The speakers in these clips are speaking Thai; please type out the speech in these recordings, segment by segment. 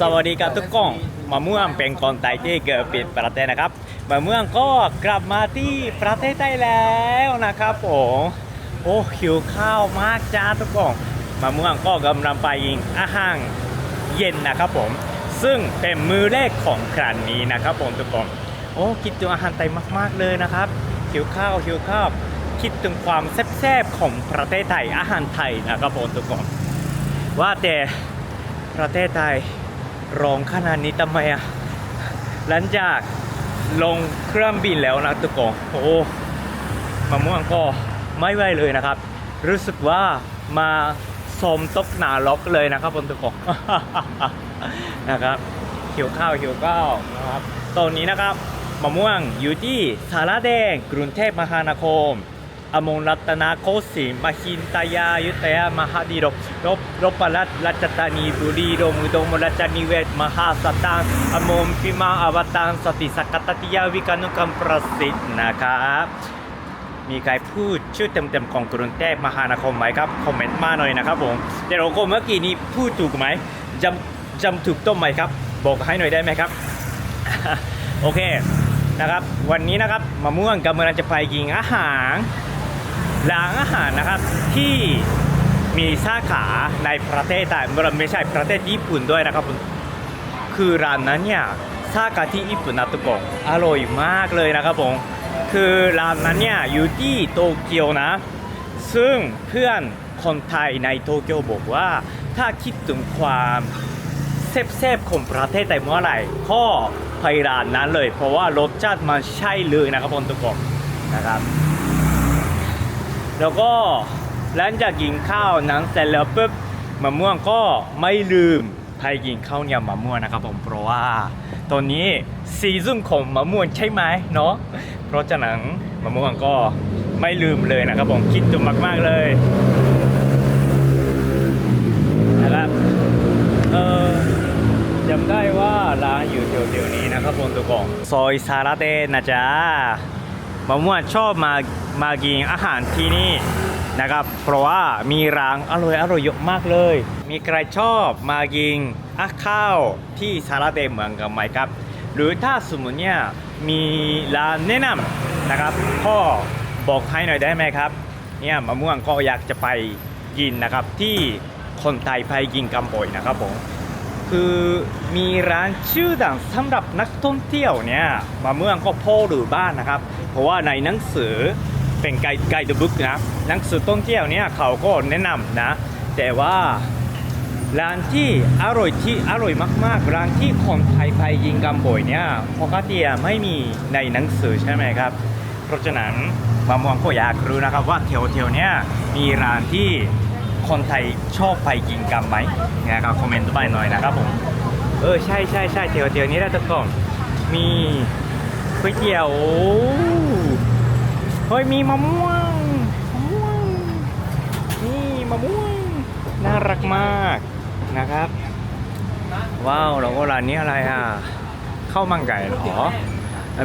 สวัสดีครับทุกคนมะม่วงเป็นคนไทยที่เกิดปิดประเทศนะครับมะม่วงก็กลับมาที่ประเทศไทยแล้วนะครับผมโอ้หิวข้าวมากจ้าทุกคนมะม่วงก็กำลังไปยิงอาหารเย็นนะครับผม ซึ่งเป็นมือแรกของครั้งนี้นะครับผมทุกคนโอ้คิดถึงอาหารไทยมาก ๆเลยนะครับหิวข้าวหิวข้าวคิดถึงความแซ่บๆของประเทศไทยอาหารไทยนะครับผมทุกคนว่าแต่ประเทศไทย ร้องขนาดนี้ทำไมอะหลังจากลงเครื่องบินแล้วนะทุกคนโอ้มะม่วงก็ไม่ไหวเลยนะครับ รู้สึกว่ามาสมตกหนาล็อกเลยนะครับบนทุกคนนะครับหิวข้าวหิวข้าวนะครับตอนนี้นะครับมะม่วงอยู่ที่สาราแดงกรุงเทพมหานคร อมงรัตนาโกสินทร์มหินตยายุทธยามหาดีรบรบรบรัตรัชตานีบุรีรงอุดมรัชนิเวศมหาสตางอมมพิมาอวตารสติสกตติยาวิกานุกรรมประสิทธิ์นะครับมีใครพูดชื่อเต็มๆของกรุงเทพมหานครไหมครับคอมเมนต์มาหน่อยนะครับผมเดี๋ยวเราก็เมื่อกี้นี้พูดถูกไหมจำจำถูกต้องไหมครับ บอกให้หน่อยได้ไหมครับ โอเคนะครับ วันนี้นะครับมะม่วงกำลังจะไปกินอาหาร ร้านอาหารนะครับที่มีสาขาในประเทศไทยไม่ใช่ประเทศญี่ปุ่นด้วยนะครับคือร้านนั้นเนี่ยสาขาที่ญี่ปุ่นนะทุกคนอร่อยมากเลยนะครับผมคือร้านนั้นเนี่ยอยู่ที่โตเกียวนะ ซึ่งเพื่อนคนไทยในโตเกียวบอกว่าถ้าคิดถึงความแซ่บๆของประเทศไทยเมื่อไหร่ก็ไปร้านนั้นเลย เพราะว่ารสชาติมันใช่เลยนะครับทุกคนนะครับ แล้วก็หลังจากกินข้าวนั้นเสร็จแล้วปุ๊บมะม่วงก็ไม่ลืมไปกินข้าวเหนียวมะม่วงนะครับผมเพราะว่าตอนนี้ซีซั่นของมะม่วงใช่ไหมเนาะเพราะฉะนั้นมะม่วงก็ไม่ลืมเลยนะครับผมคิดถึงมากๆเลยนะครับเออจำได้ว่าร้านอยู่แถวๆนี้นะครับผมทุกคนซอยซาลาเตนะจ๊ะ มะม่วงชอบมามากินอาหารที่นี่นะครับ เพราะว่ามีร้านอร่อยอร่อยเยอะมากเลย มีใครชอบมากินอาข้าวที่สาราเดเหมือนกันไหมครับ หรือถ้าสมมติเนี่ยมีร้านแนะนำนะครับก็บอกให้หน่อยได้ไหมครับเนี่ยมะม่วงก็อยากจะไปกินนะครับที่คนไทยไปกินกันบ่อยนะครับผม คือมีร้านชื่อดังสำหรับนักท่องเที่ยวเนี่ยมาเมืองก็พ่อหรือบ้านนะครับ เพราะว่าในหนังสือเป็นไกด์ไกด์บุ๊กนะหนังสือท่องเที่ยวเนี่ยเขาก็แนะนำนะ แต่ว่าร้านที่อร่อยที่อร่อยมากๆ ร้านที่คนไทยไปยิงกันบ่อยเนี่ยปกติไม่มีในหนังสือใช่ไหมครับ เพราะฉะนั้นมามองก็อยากรู้นะครับว่าแถวๆเนี้ยมีร้านที่ คนไทยชอบไปกินกันไหมนะครับคอมเมนต์ไปหน่อยนะครับผมเออใช่ใช่ใช่แถวๆนี้แหละทุกคนมีก๋วยเตี๋ยวเฮ้ยมีมะม่วงมะม่วงนี่มะม่วงน่ารักมากนะครับ ว้าวแล้วก็ร้านนี้อะไรอะข้าวมันไก่เหรอ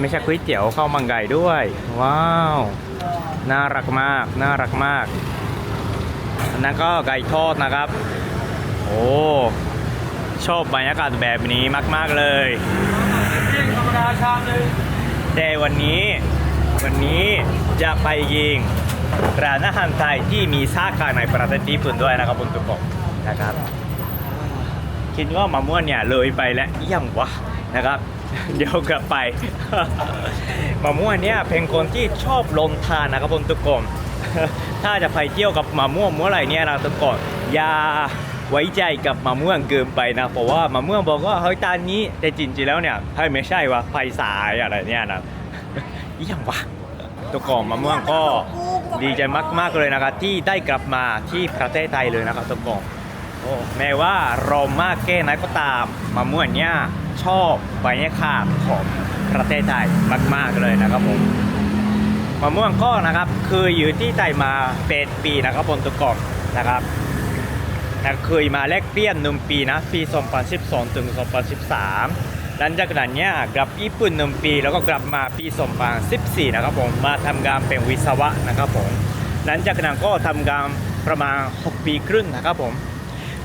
ไม่ใช่ก๋วยเตี๋ยวข้าวมันไก่ด้วย ว้าว น่ารักมาก น่ารักมาก นนั้นก็ไก่ทอดนะครับ โอ้ชอบบรรยากาศแบบนี้มากๆเลยแต่วันนี้วันนี้จะไปยิงร้านอาหารไทยที่มีสาขาในประเทศญี่ปุ่นด้วยนะครับคุณทุกคนนะครับ คิดว่ามะม่วงเนี่ยเลยไปแล้วเอี่ยมวะนะครับ เดี๋ยวกลับไปมะม่วงเนี่ยเป็นคนที่ชอบลงทานนะครับผมทุกคน ถ้าจะไปเที่ยวกับมะม่วงเมื่อไหร่เนี่ยนะทุกคนอย่าไว้ใจกับมะม่วงเกินไปนะ เพราะว่ามะม่วงบอกว่าเฮ้ยตานนี้แต่จริงๆแล้วเนี่ยเฮ้ยไม่ใช่วะไฟสายอะไรเนี่ยนะเอี่ยมวะทุกคนมะม่วงก็ดีใจมากๆเลยนะครับ ที่ได้กลับมาที่ประเทศไทยเลยนะครับทุกคนโอ้แม้ว่าเรามากแค่ไหนก็ตามมะม่วงเนี่ยชอบบรรยากาศของประเทศไทยมากๆเลยนะครับผม มะม่วงก็นะครับคืออยู่ที่ไทยมาเป็นปีนะครับผมทุกคนนะครับนะเคยมาแลกเปลี่ยนหนึ่งปีนะปี2012ถึง2013 หลังจากนั้นเนี่ยกลับญี่ปุ่นหนึ่งปี แล้วก็กลับมาปี2014นะครับผมมาทำงานเป็นวิศวะนะครับผมหลังจากนั้นก็ทำงานประมาณ 6 ปีครึ่งนะครับผม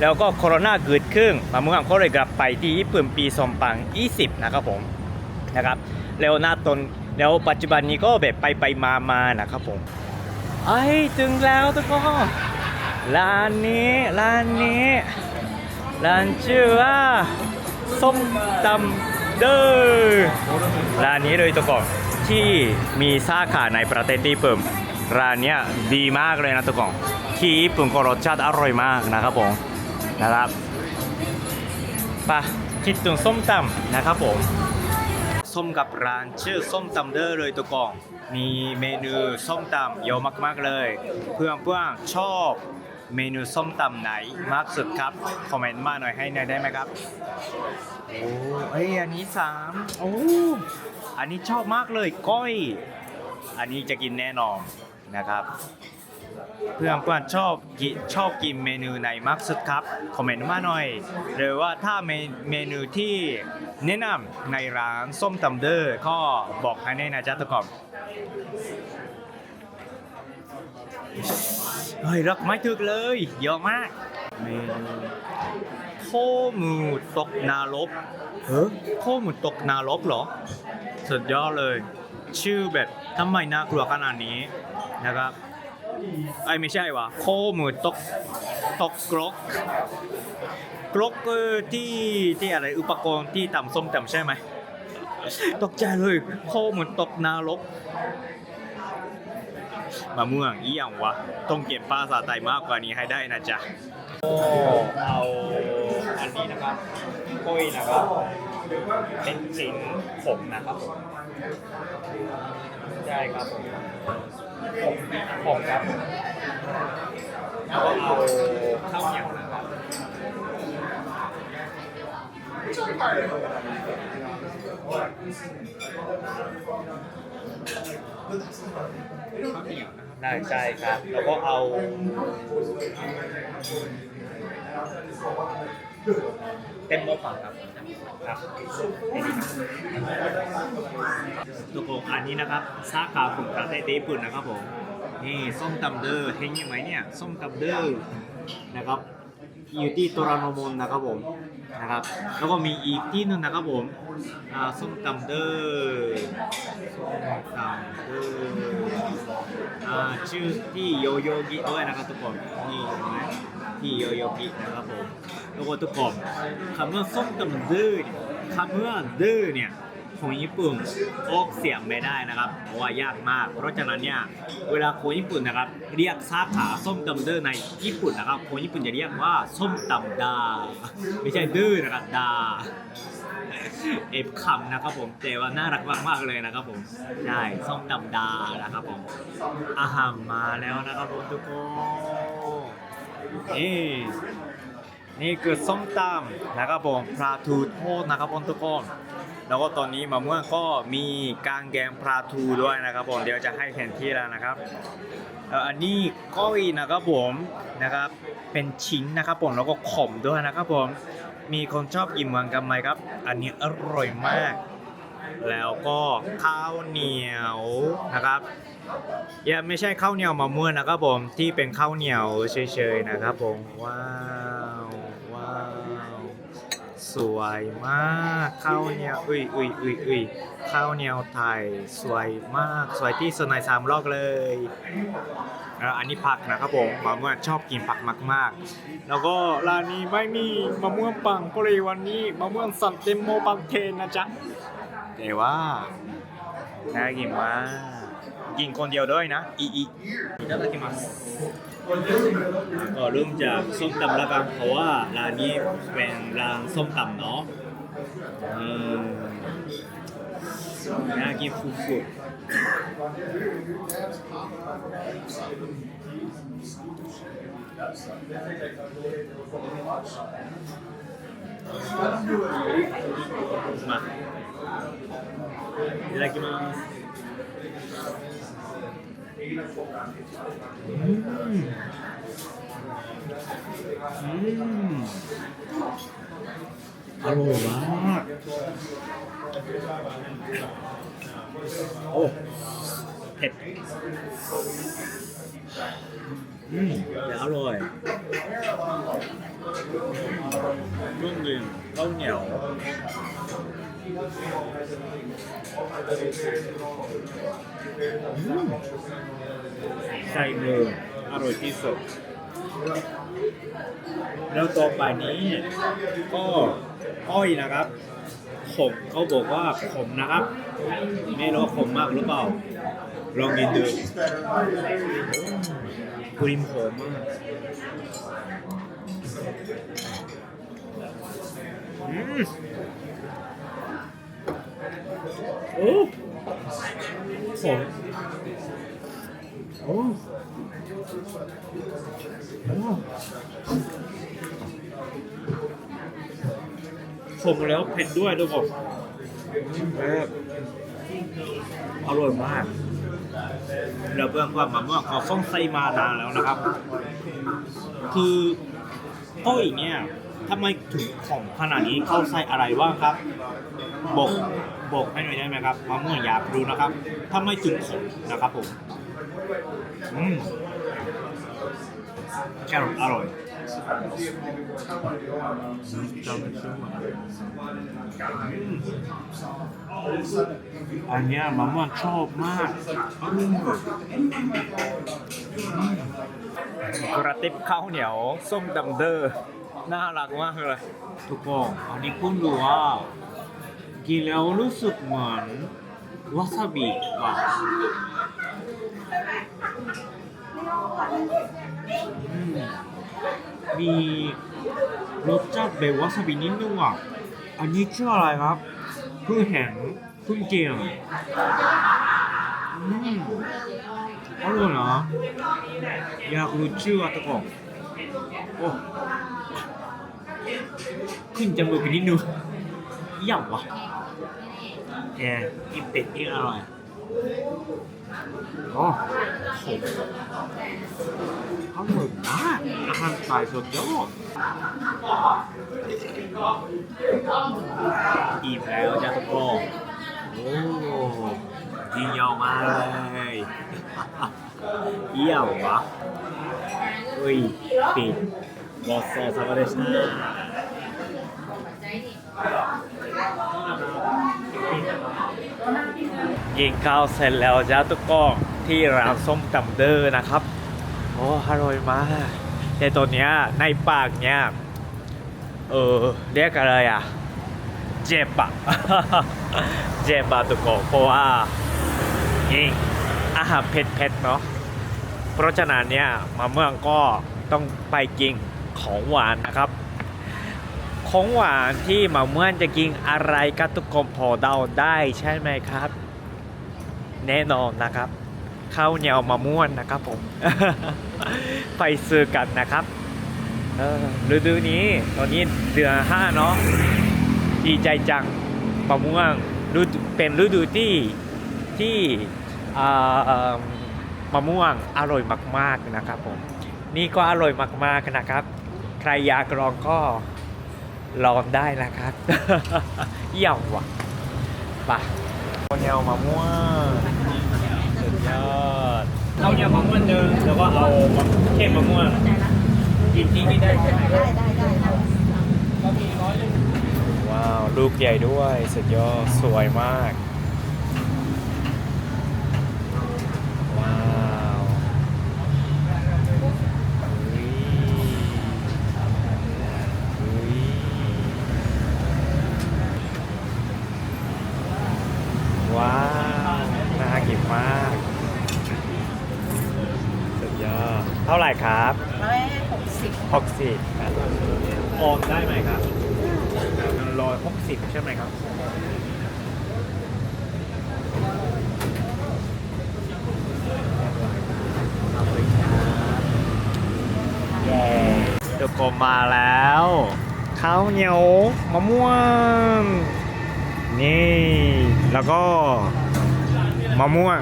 แล้วก็โควิดเกิดขึ้นมาเมืองก็เลยกลับไปที่ญี่ปุ่นปี2020นะครับผมนะครับแล้วหน้าตน แล้วปัจจุบันนี้ก็แบบไปไปมามานะครับผมไอ้ยถึงแล้วทุกคนร้านนี้ร้านนี้ร้านชื่อว่าส้มตำเดอร้านนี้เลยทุกคนที่มีสาขาในประเทศญี่ปุ่นร้านเนี้ยดีมากเลยนะทุกคนที่ญี่ปุ่นก็รสชาติอร่อยมากนะครับผมนะครับไปะคิดถึงส้มตำนะครับผม ส้มกับร้านชื่อส้มตำเดอร์เลยตัวกล่อง มีเมนูส้มตำเยอะมากๆเลย เพื่อนเพื่อนๆชอบเมนูส้มตำไหนมากสุดครับ คอมเมนต์มาหน่อยให้หน่อยได้ไหมครับ โอ้เอ้ยอันนี้สามโอ้อันนี้ชอบมากเลยก้อย อันนี้จะกินแน่นอนนะครับ เพื่อนเพื่อนๆชอบกิชอบกินเมนูไหนมากสุดครับ คอมเมนต์มาหน่อย หรือว่าถ้าเมเมนูที่แนะนำในร้านส้มตำเดอร์ก็บอกให้ในนะจ๊ะทุกคนเฮ้ยรักไม่ถึกเลยเยอะมากเมนูโคหมูตกนรกเฮ้ยโคหมูตกนรกเหรอ สุดยอดเลย ชื่อแบบทำไมน่ากลัวขนาดนี้นะครับ ไอ้ไม่ใช่วะโคหมูตกตกกรกกรกเออที่ที่อะไรอุปกรณ์ที่ต่ำส้มต่ำใช่ไหมตกใจเลยโคเหมูตกนรกมะม่วงอีหยังวะต้องเก็บภาษาไทยมากกว่านี้ให้ได้นะจ๊ะโอ้เอาอันนี้นะครับกล้วยนะครับเป็นชิ้นผมนะครับผมใช่ครับผม ผมผมครับแล้วก็เอาข้าวเหนียวนะครับข้าวเหนียวนะครับได้ใช่ครับ แล้วก็เอาเต็มหม้อฝังครับ ครับตัวโกอันนี้นะครับสาขาของประเทศญี่ปุ่นนะครับผมนี่ส้มตำเดอร์เห็นยังไหมเนี่ยส้มตำเดอร์นะครับอยู่ที่โตราโนมอนนะครับผมนะครับ แล้วก็มีอีกที่นึงนะครับผมส้มตำเดอร์ส้มตำเดอร์อชื่อที่โยโยกิด้วยนะครับทุกคนนี่เห็นไหม ที่โยโยกินะครับผมแล้วก็ทุกคนคำว่าส้มตำดอร์เนี่ยคำว่าดอร์เนี่ยของญี่ปุ่นออกเสียงไม่ได้นะครับ เพราะว่ายากมาก เพราะฉะนั้นเนี่ยเวลาคนญี่ปุ่นนะครับ เรียกสาขาส้มตำเดอร์ในญี่ปุ่นนะครับคนญี่ปุ่นจะเรียกว่าส้มตำดา ไม่ใช่ดื้อนะครับดาเอฟคำนะครับผมแต่ว่าน่ารักมากๆเลยนะครับผมใช่ส้มตำดานะครับผมอาหารมาแล้วนะครับผมทุกคน นี่นี่คือส้มตำนะครับผมปลาทูโทษนะครับผมทุกคนแล้วก็ตอนนี้มะม่วงก็มีกางแกงปลาทูด้วยนะครับผมเดี๋ยวจะให้แผนที่แล้วนะครับเอ่ออันนี้ก้อยนะครับผมนะครับเป็นชิ้นนะครับผมแล้วก็ขมด้วยนะครับผมมีคนชอบกินเมือนกันไหมครับ อันนี้อร่อยมาก แล้วก็ข้าวเหนียวนะครับ ยังไม่ใช่ข้าวเหนียวมะม่วงนะครับผมที่เป็นข้าวเหนียวเฉยๆนะครับผมว้าวว้าวสวยมากข้าวเหนียวอุ้ยอุ้ยอุ้ยอุ้ยข้าวเหนียวไทยสวยมากสวยที่สุดในสามโลกเลยแล้วอันนี้ผักนะครับผมมะม่วงชอบกินผักมาก ๆ แล้วก็ร้านนี้ไม่มีมะม่วงปังก็เลยวันนี้มะม่วงสั่นเต็มโมปังเทนนะจ๊ะแต่ว่าน่ากินมาก กินคนเดียวด้วยนะอีอีいただきますก็เริ่มจากส้มตำแล้วกันเพราะว่าร้านนี้เป็นร้านส้มตำเนาะเออน่ากินฟุดๆมาいただきます อืมอืมอร่อยมาก โอ้ เผ็ดอืมแต่อร่อยนุ่มดีข้าวเหนียว ใส่มืออร่อยที่สุดแล้วต่อไปนี้ก็อ้อยนะครับขมเขาบอกว่าขมนะครับ ไม่รู้ว่าขมมากหรือเปล่า ลองกินดูครีมหอมมากอืม โอ้หอมโอ้โอ้ขมแล้วเผ็ดด้วยทุกคนแบบอร่อยมากเราเพื่อนว่ามะม่วงเขาส่งไส้มานานแล้วนะครับ คือต้อยเนี่ยทำไมถึงของขนาดนี้เข้าไส้อะไรบ้างครับ บอก บอกให้หน่อยได้ไหมครับมะม่วงอยากรู้นะครับทำไม่ถึงขมนะครับผมอืมแครอทอร่อยอันนี้มะม่วงชอบมากกระติบข้าวเหนียวส้มดำเดอร์น่ารักมากเลยทุกคนอันนี้คุณดูว่า กินแล้วรู้สึกเหมือนวาซาบิว่ะอืมมีรสชาติแบบวาซาบินิดนึงอะ อันนี้ชื่ออะไรครับเพิ่งเห็นเพิ่งกินอืมอร่อยนะอยากรู้ชื่ออะทุกโอ้ขึ้นจมูกนิดนึงเยี่ยมว่ะ แกกินเป็ดนี่อร่อยโอ้ผมอร่อยมากอาหารไทยสุดยอดอิ่มแล้วจ้าทุกคนโอ้ดียาวมากเลย เยี่ยมวะอุ้ยปิดごちそうさまでした ยิงข้าวเสร็จแล้วจ้าทุกคนที่ร้านส้มตำเดอร์นะครับ โอ้อร่อยมากแต่ตัวเนี้ยในปากเนี้ยเออเรียกอะไรอะ เจ็บอะเจ็บอะทุกคนเพราะว่ายิงอาหารเผ็ดๆเนาะเพราะฉะนั้นเนี่ยมาเมืองก็ต้องไปกินของหวานนะครับ ของหวานที่มาเมืองจะกินอะไรก็ทุกคนพอเดาได้ใช่ไหมครับ แน่นอนนะครับข้าวเหนียวมะม่วงนะครับผมไปซื้อกันนะครับฤดูนี้ตอนนี้เดือนห้าเนาะดีใจจังมะม่วงฤดูเป็นฤดูที่ที่มมะม่วงอร่อยมากๆนะครับผมนี่ก็อร่อยมากๆนะครับ ใครอยากลองก็ลองได้นะครับเยี่ยมว่ะไป ข้าวเหนียวมะม่วงสุดยอดข้าวเหนียวมะม่วงเดิมแล้วก็เอาเค็มมะม่วงกินที่นี่ได้ใช่ไหมครับได้ได้ได้ได้ว้าว ลูกใหญ่ด้วย สุดยอด สวยมาก ว้าวอุ๊ยอุ๊ยว้าวน่ากินมาก สุดยอด เท่าไหร่ครับ ร้อยหกสิบ หกสิบโอนได้ไหมครับร้อยหกสิบใช่ไหมครับขอบคุณครับเย้ทุกคนมาแล้วข้าวเหนียวมะม่วง นี่ แล้วก็มะม่วง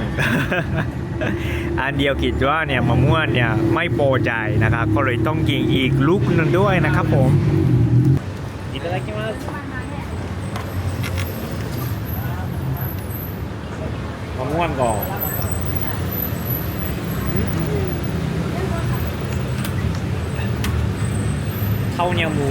อันเดียวกิดว่าเนี่ยมะม่วงเนี่ยไม่โปรใจนะครับก็เลยต้องกินอีกลูกนึงด้วยนะครับผมいただきますมะม่วงก่อนข้าวเหนียวมู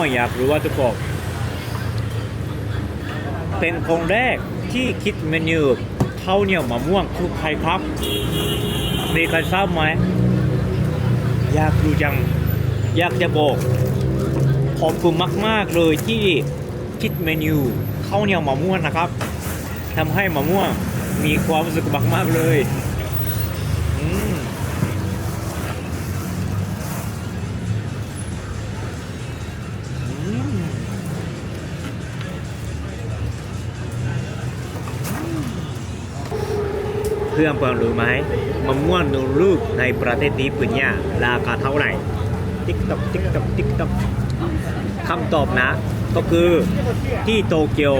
วอยากรู้ว่าทุกคนเป็นคนแรกที่คิดเมนูข้าวเหนียวมะม่วงคือใครครับ มีใครทราบไหมอยากรู้จังอยากจะบอกขอบคุณมาก ๆ เลยที่คิดเมนูข้าวเหนียวมะม่วงนะครับทำให้มะม่วงมีความสุขมาก ๆ เลย พื่อนเพื่อนรู้ไหมมะม่วงหนึ่งลูกในประเทศนี้ปุ่นเนี่ยราคาเท่าไหร่ติ๊กต๊อกติ๊กต๊อกติ๊กต๊อกคำตอบนะ ก็คือที่โตเกียว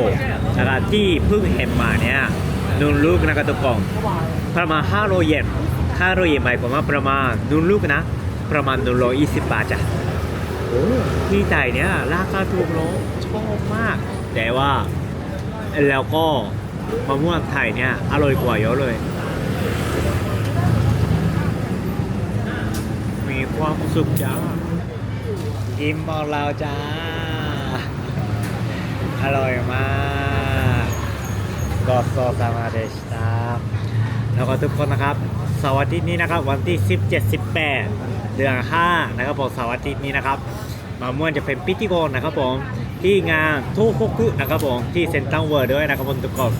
นะครับที่เพิ่งเห็นมาเนี่ยหนึ่งลูกนะครับทุกคนประมาณ500เยน500เยนหมายความว่าประมาณหนึ่งลูกนะ ประมาณ120บาทจ้ะโอ้ที่ไทยเนี่ยราคาถูกเนอะชอบมาก แต่ว่าแล้วก็มะม่วงไทยเนี่ยอร่อยกว่าเยอะเลย มีความสุขจ้ากินบอกเราจ้า อร่อยมากก็โซซามาเดชตาแล้วก็ทุกคนนะครับสาร์อาทิตย์นี้นะครับ วันที่ 17 18 เดือน 5 นะครับผมสาร์อาทิตย์นี้นะครับ มาม่วนจะเป็นพิธีกรนะครับผมที่งานทูกคุนะครับผมที่เซ็นทรัลเวิร์ด้วยนะครับผมทุกคน